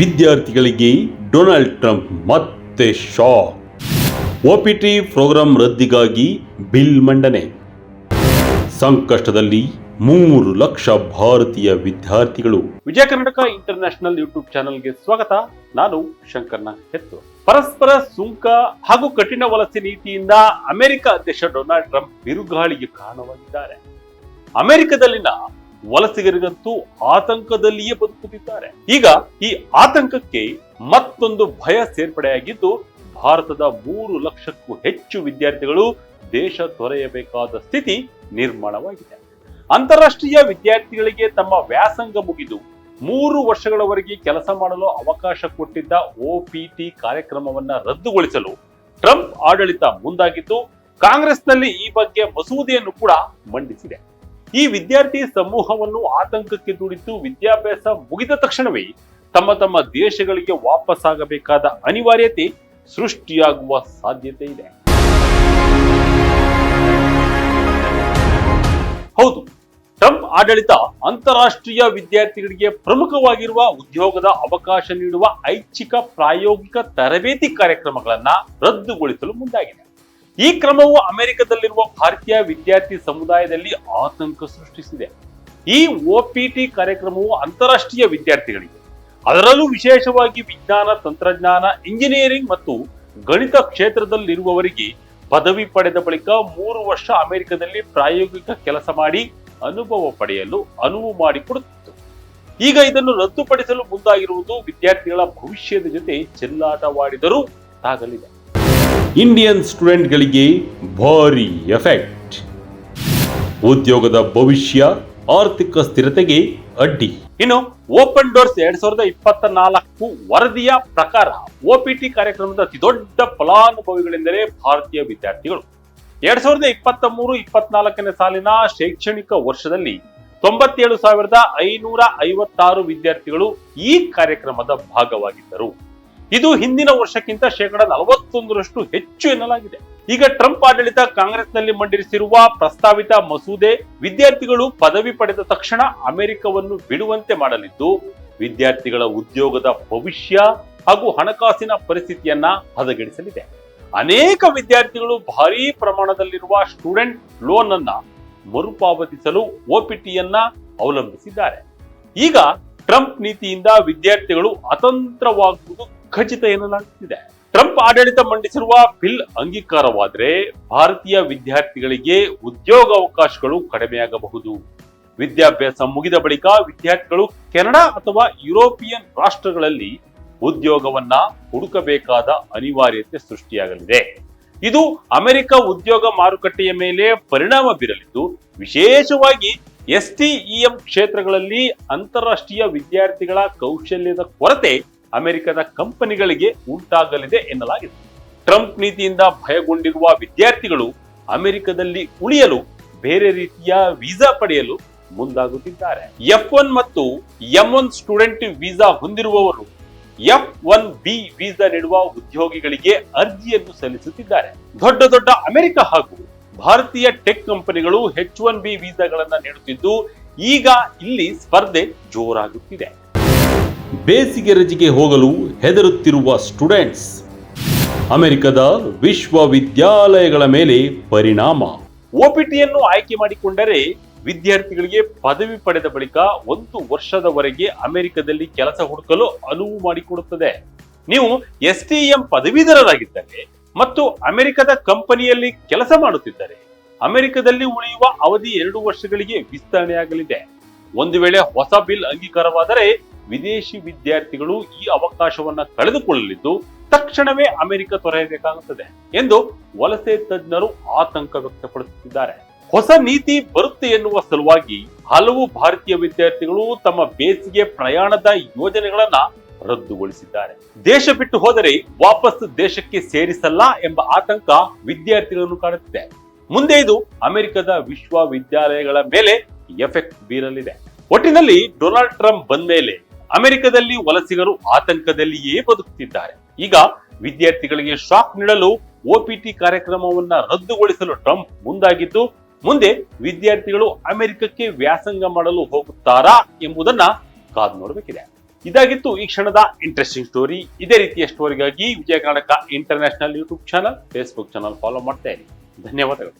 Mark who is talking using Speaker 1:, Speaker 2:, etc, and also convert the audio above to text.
Speaker 1: ವಿದ್ಯಾರ್ಥಿಗಳಿಗೆ Donald Trump ಮತ್ತೆ shock. OPT program ರದ್ದಿಗಾಗಿ ಬಿಲ್ ಮಂಡನೆ. ಸಂಕಷ್ಟದಲ್ಲಿ ಮೂರು ಲಕ್ಷ ಭಾರತೀಯ ವಿದ್ಯಾರ್ಥಿಗಳು. ವಿಜಯ ಕರ್ನಾಟಕ ಇಂಟರ್ನ್ಯಾಷನಲ್ ಯೂಟ್ಯೂಬ್ ಚಾನೆಲ್ಗೆ ಸ್ವಾಗತ. ನಾನು ಶಂಕರ್ನ ಹೆತ್ತು. ಪರಸ್ಪರ ಸುಂಕ ಹಾಗೂ ಕಠಿಣ ವಲಸೆ ನೀತಿಯಿಂದ ಅಮೆರಿಕ ಅಧ್ಯಕ್ಷ ಡೊನಾಲ್ಡ್ ಟ್ರಂಪ್ ಬಿರುಗಾಳಿಗೆ ಕಾರಣವಾಗಿದ್ದಾರೆ. ಅಮೆರಿಕದಲ್ಲಿನ ವಲಸಿಗರಿಗಂತೂ ಆತಂಕದಲ್ಲಿಯೇ ಬದುಕುತ್ತಿದ್ದಾರೆ. ಈಗ ಈ ಆತಂಕಕ್ಕೆ ಮತ್ತೊಂದು ಭಯ ಸೇರ್ಪಡೆಯಾಗಿದ್ದು, ಭಾರತದ ಮೂರು ಲಕ್ಷಕ್ಕೂ ಹೆಚ್ಚು ವಿದ್ಯಾರ್ಥಿಗಳು ದೇಶ ತೊರೆಯಬೇಕಾದ ಸ್ಥಿತಿ ನಿರ್ಮಾಣವಾಗಿದೆ. ಅಂತಾರಾಷ್ಟ್ರೀಯ ವಿದ್ಯಾರ್ಥಿಗಳಿಗೆ ತಮ್ಮ ವ್ಯಾಸಂಗ ಮುಗಿದು ಮೂರು ವರ್ಷಗಳವರೆಗೆ ಕೆಲಸ ಮಾಡಲು ಅವಕಾಶ ಕೊಟ್ಟಿದ್ದ ಒಪಿಟಿ ಕಾರ್ಯಕ್ರಮವನ್ನ ರದ್ದುಗೊಳಿಸಲು ಟ್ರಂಪ್ ಆಡಳಿತ ಮುಂದಾಗಿದ್ದು, ಕಾಂಗ್ರೆಸ್ನಲ್ಲಿ ಈ ಬಗ್ಗೆ ಮಸೂದೆಯನ್ನು ಕೂಡ ಮಂಡಿಸಿದೆ. ಈ ವಿದ್ಯಾರ್ಥಿ ಸಮೂಹವನ್ನು ಆತಂಕಕ್ಕೆ ದೂಡಿದ್ದು ವಿದ್ಯಾಭ್ಯಾಸ ಮುಗಿದ ತಕ್ಷಣವೇ ತಮ್ಮ ತಮ್ಮ ದೇಶಗಳಿಗೆ ವಾಪಸ್ಸಾಗಬೇಕಾದ ಅನಿವಾರ್ಯತೆ ಸೃಷ್ಟಿಯಾಗುವ ಸಾಧ್ಯತೆ ಇದೆ. ಹೌದು, ಟ್ರಂಪ್ ಆಡಳಿತ ಅಂತಾರಾಷ್ಟ್ರೀಯ ವಿದ್ಯಾರ್ಥಿಗಳಿಗೆ ಪ್ರಮುಖವಾಗಿರುವ ಉದ್ಯೋಗದ ಅವಕಾಶ ನೀಡುವ ಐಚ್ಛಿಕ ಪ್ರಾಯೋಗಿಕ ತರಬೇತಿ ಕಾರ್ಯಕ್ರಮಗಳನ್ನ ರದ್ದುಗೊಳಿಸಲು ಮುಂದಾಗಿದೆ. ಈ ಕ್ರಮವು ಅಮೆರಿಕದಲ್ಲಿರುವ ಭಾರತೀಯ ವಿದ್ಯಾರ್ಥಿ ಸಮುದಾಯದಲ್ಲಿ ಆತಂಕ ಸೃಷ್ಟಿಸಿದೆ. ಈ ಒಪಿಟಿ ಕಾರ್ಯಕ್ರಮವು ಅಂತಾರಾಷ್ಟ್ರೀಯ ವಿದ್ಯಾರ್ಥಿಗಳಿಗೆ, ಅದರಲ್ಲೂ ವಿಶೇಷವಾಗಿ ವಿಜ್ಞಾನ, ತಂತ್ರಜ್ಞಾನ, ಇಂಜಿನಿಯರಿಂಗ್ ಮತ್ತು ಗಣಿತ ಕ್ಷೇತ್ರದಲ್ಲಿರುವವರಿಗೆ ಪದವಿ ಪಡೆದ ಬಳಿಕ ಮೂರು ವರ್ಷ ಅಮೆರಿಕದಲ್ಲಿ ಪ್ರಾಯೋಗಿಕ ಕೆಲಸ ಮಾಡಿ ಅನುಭವ ಪಡೆಯಲು ಅನುವು ಮಾಡಿಕೊಡುತ್ತಿತ್ತು. ಈಗ ಇದನ್ನು ರದ್ದುಪಡಿಸಲು ಮುಂದಾಗಿರುವುದು ವಿದ್ಯಾರ್ಥಿಗಳ ಭವಿಷ್ಯದ ಜೊತೆ ಚೆಲ್ಲಾಟವಾಡಿದರೂ ಸಾಗಲಿದೆ ಇಂಡಿಯನ್ ಸ್ಟೂಡೆಂಟ್ಗಳಿಗೆ ಭಾರಿ ಎಫೆಕ್ಟ್ ಉದ್ಯೋಗದ ಭವಿಷ್ಯ, ಆರ್ಥಿಕ ಸ್ಥಿರತೆಗೆ ಅಡ್ಡಿ. ಇನ್ನು ಓಪನ್ ಡೋರ್ಸ್ ಎರಡ್ ಸಾವಿರದ ಇಪ್ಪತ್ತ ನಾಲ್ಕು ವರದಿಯ ಪ್ರಕಾರ ಒಪಿಟಿ ಕಾರ್ಯಕ್ರಮದ ಅತಿ ದೊಡ್ಡ ಫಲಾನುಭವಿಗಳೆಂದರೆ ಭಾರತೀಯ ವಿದ್ಯಾರ್ಥಿಗಳು. ಎರಡ್ ಸಾವಿರದ ಇಪ್ಪತ್ತ ಮೂರು ಇಪ್ಪತ್ನಾಲ್ಕನೇ ಸಾಲಿನ ಶೈಕ್ಷಣಿಕ ವರ್ಷದಲ್ಲಿ ತೊಂಬತ್ತೇಳು ಸಾವಿರದ ಐನೂರ ಐವತ್ತಾರು ವಿದ್ಯಾರ್ಥಿಗಳು ಈ ಕಾರ್ಯಕ್ರಮದ ಭಾಗವಾಗಿದ್ದರು. ಇದು ಹಿಂದಿನ ವರ್ಷಕ್ಕಿಂತ ಶೇಕಡ ನಲವತ್ತೊಂದರಷ್ಟು ಹೆಚ್ಚು ಎನ್ನಲಾಗಿದೆ. ಈಗ ಟ್ರಂಪ್ ಆಡಳಿತ ಕಾಂಗ್ರೆಸ್ನಲ್ಲಿ ಮಂಡಿಸಿರುವ ಪ್ರಸ್ತಾವಿತ ಮಸೂದೆ ವಿದ್ಯಾರ್ಥಿಗಳು ಪದವಿ ಪಡೆದ ತಕ್ಷಣ ಅಮೆರಿಕವನ್ನು ಬಿಡುವಂತೆ ಮಾಡಲಿದ್ದು, ವಿದ್ಯಾರ್ಥಿಗಳ ಉದ್ಯೋಗದ ಭವಿಷ್ಯ ಹಾಗೂ ಹಣಕಾಸಿನ ಪರಿಸ್ಥಿತಿಯನ್ನ ಹದಗೆಡಿಸಲಿದೆ. ಅನೇಕ ವಿದ್ಯಾರ್ಥಿಗಳು ಭಾರೀ ಪ್ರಮಾಣದಲ್ಲಿರುವ ಸ್ಟೂಡೆಂಟ್ ಲೋನ್ ಅನ್ನ ಮರುಪಾವತಿಸಲು ಒಪಿಟಿಯನ್ನ ಅವಲಂಬಿಸಿದ್ದಾರೆ. ಈಗ ಟ್ರಂಪ್ ನೀತಿಯಿಂದ ವಿದ್ಯಾರ್ಥಿಗಳು ಅತಂತ್ರವಾಗುವುದು ಖಚಿತ ಎನ್ನಲಾಗುತ್ತಿದೆ ಟ್ರಂಪ್ ಆಡಳಿತ ಮಂಡಿಸಿರುವ ಬಿಲ್ ಅಂಗೀಕಾರವಾದರೆ ಭಾರತೀಯ ವಿದ್ಯಾರ್ಥಿಗಳಿಗೆ ಉದ್ಯೋಗಾವಕಾಶಗಳು ಕಡಿಮೆಯಾಗಬಹುದು. ವಿದ್ಯಾಭ್ಯಾಸ ಮುಗಿದ ಬಳಿಕ ವಿದ್ಯಾರ್ಥಿಗಳು ಕೆನಡಾ ಅಥವಾ ಯುರೋಪಿಯನ್ ರಾಷ್ಟ್ರಗಳಲ್ಲಿ ಉದ್ಯೋಗವನ್ನ ಹುಡುಕಬೇಕಾದ ಅನಿವಾರ್ಯತೆ ಸೃಷ್ಟಿಯಾಗಲಿದೆ. ಇದು ಅಮೆರಿಕ ಉದ್ಯೋಗ ಮಾರುಕಟ್ಟೆಯ ಮೇಲೆ ಪರಿಣಾಮ ಬೀರಲಿದ್ದು, ವಿಶೇಷವಾಗಿ ಎಸ್ಟಿಇಎಂ ಕ್ಷೇತ್ರಗಳಲ್ಲಿ ಅಂತಾರಾಷ್ಟ್ರೀಯ ವಿದ್ಯಾರ್ಥಿಗಳ ಕೌಶಲ್ಯದ ಕೊರತೆ ಅಮೆರಿಕದ ಕಂಪನಿಗಳಿಗೆ ಉಂಟಾಗಲಿದೆ ಎನ್ನಲಾಗಿದೆ. ಟ್ರಂಪ್ ನೀತಿಯಿಂದ ಭಯಗೊಂಡಿರುವ ವಿದ್ಯಾರ್ಥಿಗಳು ಅಮೆರಿಕದಲ್ಲಿ ಉಳಿಯಲು ಬೇರೆ ರೀತಿಯ ವೀಸಾ ಪಡೆಯಲು ಮುಂದಾಗುತ್ತಿದ್ದಾರೆ. ಎಫ್ ಒನ್ ಮತ್ತು ಎಂ ಒನ್ ಸ್ಟೂಡೆಂಟ್ ವೀಸಾ ಹೊಂದಿರುವವರು ಎಫ್ ಒನ್ ಬಿ ವೀಸಾ ನೀಡುವ ಉದ್ಯೋಗಿಗಳಿಗೆ ಅರ್ಜಿಯನ್ನು ಸಲ್ಲಿಸುತ್ತಿದ್ದಾರೆ. ದೊಡ್ಡ ದೊಡ್ಡ ಅಮೆರಿಕ ಹಾಗೂ ಭಾರತೀಯ ಟೆಕ್ ಕಂಪನಿಗಳು ಎಚ್ ಒನ್ ಬಿ ವೀಸಾಗಳನ್ನ ನೀಡುತ್ತಿದ್ದು, ಈಗ ಇಲ್ಲಿ ಸ್ಪರ್ಧೆ ಜೋರಾಗುತ್ತಿದೆ. ಬೇಸಿಗೆ ರಜೆಗೆ ಹೋಗಲು ಹೆದರುತ್ತಿರುವ ಸ್ಟೂಡೆಂಟ್ಸ್, ಅಮೆರಿಕದ ವಿಶ್ವವಿದ್ಯಾಲಯಗಳ ಮೇಲೆ ಪರಿಣಾಮ. ಒಪಿಟಿಯನ್ನು ಆಯ್ಕೆ ಮಾಡಿಕೊಂಡರೆ ವಿದ್ಯಾರ್ಥಿಗಳಿಗೆ ಪದವಿ ಪಡೆದ ಬಳಿಕ ಒಂದು ವರ್ಷದವರೆಗೆ ಅಮೆರಿಕದಲ್ಲಿ ಕೆಲಸ ಹುಡುಕಲು ಅನುವು ಮಾಡಿಕೊಡುತ್ತದೆ. ನೀವು ಎಸ್ ಟಿ ಎಂ ಪದವೀಧರರಾಗಿದ್ದರೆ ಮತ್ತು ಅಮೆರಿಕದ ಕಂಪನಿಯಲ್ಲಿ ಕೆಲಸ ಮಾಡುತ್ತಿದ್ದರೆ, ಅಮೆರಿಕದಲ್ಲಿ ಉಳಿಯುವ ಅವಧಿ ಎರಡು ವರ್ಷಗಳಿಗೆ ವಿಸ್ತರಣೆಯಾಗಲಿದೆ. ಒಂದು ವೇಳೆ ಹೊಸ ಬಿಲ್ ಅಂಗೀಕಾರವಾದರೆ ವಿದೇಶಿ ವಿದ್ಯಾರ್ಥಿಗಳು ಈ ಅವಕಾಶವನ್ನ ಕಳೆದುಕೊಳ್ಳಲಿದ್ದು, ತಕ್ಷಣವೇ ಅಮೆರಿಕ ತೊರೆಯಬೇಕಾಗುತ್ತದೆ ಎಂದು ವಲಸೆ ತಜ್ಞರು ಆತಂಕ ವ್ಯಕ್ತಪಡಿಸುತ್ತಿದ್ದಾರೆ. ಹೊಸ ನೀತಿ ಬರುತ್ತೆ ಎನ್ನುವ ಸಲುವಾಗಿ ಹಲವು ಭಾರತೀಯ ವಿದ್ಯಾರ್ಥಿಗಳು ತಮ್ಮ ಬೇಸಿಗೆ ಪ್ರಯಾಣದ ಯೋಜನೆಗಳನ್ನ ರದ್ದುಗೊಳಿಸಿದ್ದಾರೆ. ದೇಶ ಬಿಟ್ಟು ಹೋದರೆ ವಾಪಸ್ ದೇಶಕ್ಕೆ ಸೇರಿಸಲ್ಲ ಎಂಬ ಆತಂಕ ವಿದ್ಯಾರ್ಥಿಗಳನ್ನು ಕಾಣುತ್ತಿದೆ ಮುಂದೆ ಇದು ಅಮೆರಿಕದ ವಿಶ್ವವಿದ್ಯಾಲಯಗಳ ಮೇಲೆ ಎಫೆಕ್ಟ್ ಬೀರಲಿದೆ. ಒಟ್ಟಿನಲ್ಲಿ ಡೊನಾಲ್ಡ್ ಟ್ರಂಪ್ ಬಂದ ಮೇಲೆ ಅಮೆರಿಕದಲ್ಲಿ ವಲಸಿಗರು ಆತಂಕದಲ್ಲಿಯೇ ಬದುಕುತ್ತಿದ್ದಾರೆ. ಈಗ ವಿದ್ಯಾರ್ಥಿಗಳಿಗೆ ಶಾಕ್ ನೀಡಲು ಒಪಿಟಿ ಕಾರ್ಯಕ್ರಮವನ್ನ ರದ್ದುಗೊಳಿಸಲು ಟ್ರಂಪ್ ಮುಂದಾಗಿದ್ದು, ಮುಂದೆ ವಿದ್ಯಾರ್ಥಿಗಳು ಅಮೆರಿಕಕ್ಕೆ ವ್ಯಾಸಂಗ ಮಾಡಲು ಹೋಗುತ್ತಾರಾ ಎಂಬುದನ್ನ ಕಾದು ನೋಡಬೇಕಿದೆ. ಇದಾಗಿತ್ತು ಈ ಕ್ಷಣದ ಇಂಟ್ರೆಸ್ಟಿಂಗ್ ಸ್ಟೋರಿ ಇದೇ ರೀತಿಯ ಸ್ಟೋರಿಗಾಗಿ Vijaya Karnataka international YouTube channel Facebook channel follow ಮಾಡ್ತಾ ಇರಿ. ಧನ್ಯವಾದಗಳು.